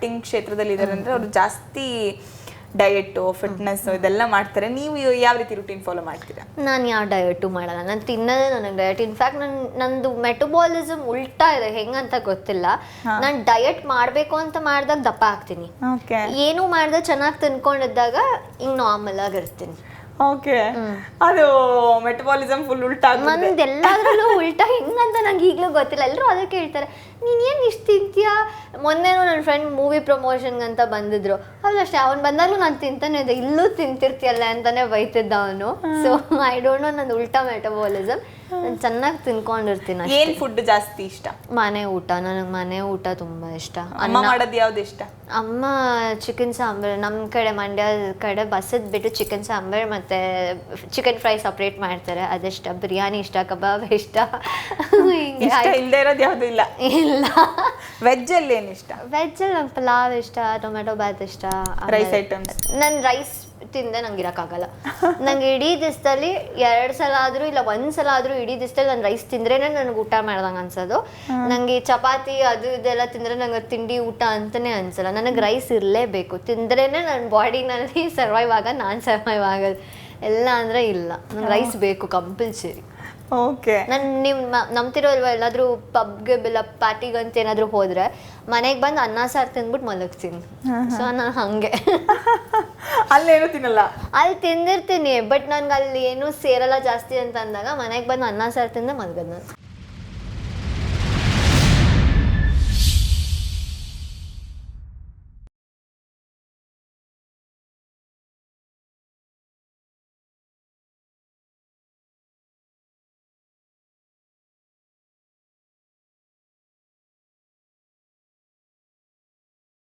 Acting ಕ್ಷೇತ್ರದಲ್ಲಿ ಇದ್ದಾರೆ ಅಂದ್ರೆ ಅವರು ಜಾಸ್ತಿ ಡಯಟು ಫಿಟ್ನೆಸ್ ಇದೆಲ್ಲ ಮಾಡ್ತಾರೆ. ನೀವು ಯಾವ ರೀತಿ ರುಟೀನ್ ಫಾಲೋ ಮಾಡ್ತೀರಾ? ನಾನು ಯಾವ ಡಯಟು ಮಾಡಲ್ಲ. ನಾನು ತಿನ್ನೋದೇ ನನಗೆ ಡಯಟ್ ಇನ್ಫ್ಯಾಕ್ಟ್ ನನ್ ನಂದು ಮೆಟಬಾಲಿಸಮ್ ಉಲ್ಟಾ ಇದೆ. ಹೆಂಗಂತ ಗೊತ್ತಿಲ್ಲ. ನಾನು ಡಯಟ್ ಮಾಡಬೇಕು ಅಂತ ಮಾಡಿದಾಗ ದಪ್ಪ ಆಗ್ತೀನಿ. ಏನು ಮಾಡ್ದೆ ಚೆನ್ನಾಗಿ ತಿನ್ಕೊಂಡಿದ್ದಾಗ ಹಿಂಗೆ ನಾರ್ಮಲ್ ಆಗಿರ್ತೀನಿ ಓಕೆ ಅದು ಮೆಟಬಾಲಿಸಮ್ ಫುಲ್ ಉಲ್ಟಾ. ನಂದು ಎಲ್ಲಾದ್ರಲ್ಲೂ ಉಲ್ಟಾ ಹೆಂಗಂತ ನಂಗೆ ಈಗಲೂ ಗೊತ್ತಿಲ್ಲ. ಎಲ್ಲರೂ ಅದಕ್ಕೆ ಹೇಳ್ತಾರೆ ನೀನು ಏನು ಇಷ್ಟು ತಿಂತೀಯಾ? ಮೊನ್ನೆನೂ ನನ್ನ ಫ್ರೆಂಡ್ ಮೂವಿ ಪ್ರಮೋಷನ್ಗಂತ ಅಂತ ಬಂದಿದ್ರು. ಹೌದು ಅಷ್ಟೇ ಅವ್ನು ಬಂದಾಗಲೂ ನಾನು ತಿಂತಾನೆ ಇದ್ದೆ. ಇಲ್ಲೂ ತಿಂತಿರ್ತೀಯಲ್ಲ ಅಂತಾನೆ ಬೈತಿದ್ದ ಅವನು. ಸೊ ಐ ಡೋಂಟ್ ನೋ ನನ್ನ ಉಲ್ಟಾ ಮೆಟಬಾಲಿಸಮ್ ನಾನು ಚೆನ್ನಾಗಿ ತಿನ್ಕೊಂಡಿರ್ತೀನಿ ಅಷ್ಟೇ. ಏನ್ ಫುಡ್ ಜಾಸ್ತಿ ಇಷ್ಟ? ಮನೆ ಊಟ ನನಗೆ ಮನೆ ಊಟ ತುಂಬಾ ಇಷ್ಟ. ಅಮ್ಮ ಮಾಡೋದು ಯಾವ್ದು ಇಷ್ಟ? ಅಮ್ಮ ಚಿಕನ್ ಸಾಂಬಾರ್ ನಮ್ಮ ಕಡೆ ಮಂಡ್ಯ ಕಡೆ ಬಸದ್ ಬಿಟ್ಟು ಚಿಕನ್ ಸಾಂಬಾರ್ ಮತ್ತೆ ಚಿಕನ್ ಫ್ರೈ ಸಪ್ರೇಟ್ ಮಾಡ್ತಾರೆ. ಅದಿಷ್ಟ? ಬಿರಿಯಾನಿ ಇಷ್ಟ ಕಬಾಬ್ ಇಷ್ಟ. ಹಿಂಗೆ ಇಷ್ಟ ಇಲ್ದೇ ಇರೋದು ಯಾವ್ದು ಇಲ್ಲ? ಇಲ್ಲ. ವೆಜ್ ಅಲ್ಲಿ ಏನ್ ಇಷ್ಟ? ವೆಜ್ ಅಲ್ಲಿ ನಂಗೆ ಪಲಾವ್ ಇಷ್ಟ ಟೊಮೆಟೊ ಬಾತ್ ಇಷ್ಟ. ರೈಸ್ ಐಟಮ್ಸ್ ನನ್ನ ರೈಸ್ ತಿಂದೆ ನಂಗೆ ಇರೋಕ್ಕಾಗಲ್ಲ. ನಂಗೆ ಇಡೀ ದಿವಸದಲ್ಲಿ ಎರಡು ಸಲ ಆದರೂ ಇಲ್ಲ ಒಂದು ಸಲ ಆದರೂ ಇಡೀ ದಿವಸದಲ್ಲಿ ನಾನು ರೈಸ್ ತಿಂದ್ರೇನೆ ನನಗೆ ಊಟ ಮಾಡ್ದಂಗೆ ಅನ್ಸೋದು. ನನಗೆ ಚಪಾತಿ ಅದು ಇದೆಲ್ಲ ತಿಂದರೆ ನಂಗೆ ತಿಂಡಿ ಊಟ ಅಂತಲೇ ಅನ್ಸಲ್ಲ. ನನಗೆ ರೈಸ್ ಇರಲೇಬೇಕು. ತಿಂದ್ರೇ ನನ್ನ ಬಾಡಿನಲ್ಲಿ ಸರ್ವೈವ್ ಆಗ ನಾನು ಸರ್ವೈವ್ ಆಗೋದು ಎಲ್ಲ ಅಂದ್ರೆ ಇಲ್ಲ. ನಂಗೆ ರೈಸ್ ಬೇಕು ಕಂಪಲ್ಸರಿ ಓಕೆ ನಾನು ನಿಮ್ಮ ನಂಬ್ತಿರೋ ಇಲ್ವಾ ಎಲ್ಲಾದ್ರೂ ಪಬ್ಗೆ ಇಲ್ಲ ಪಾರ್ಟಿಗೆ ಅಂತ ಏನಾದರೂ ಹೋದ್ರೆ ಮನೆಗೆ ಬಂದು ಅನ್ನ ಸಾರು ತಿಂದ್ಬಿಟ್ಟು ಮಲಗ್ತೀನಿ. ಸೊ ನಾನು ಹಾಗೆ. ಅಲ್ಲೇನು ತಿನ್ನಲ್ಲ? ಅಲ್ಲಿ ತಿಂದಿರ್ತೀನಿ ಬಟ್ ನನ್ಗೆ ಅಲ್ಲಿ ಏನೂ ಸೇರಲ್ಲ ಜಾಸ್ತಿ ಅಂತ ಅಂದಾಗ ಮನೆಗೆ ಬಂದು ಅನ್ನ ಸಾರು ತಿಂದೆ ಮಲಗೋದು ನಾನು.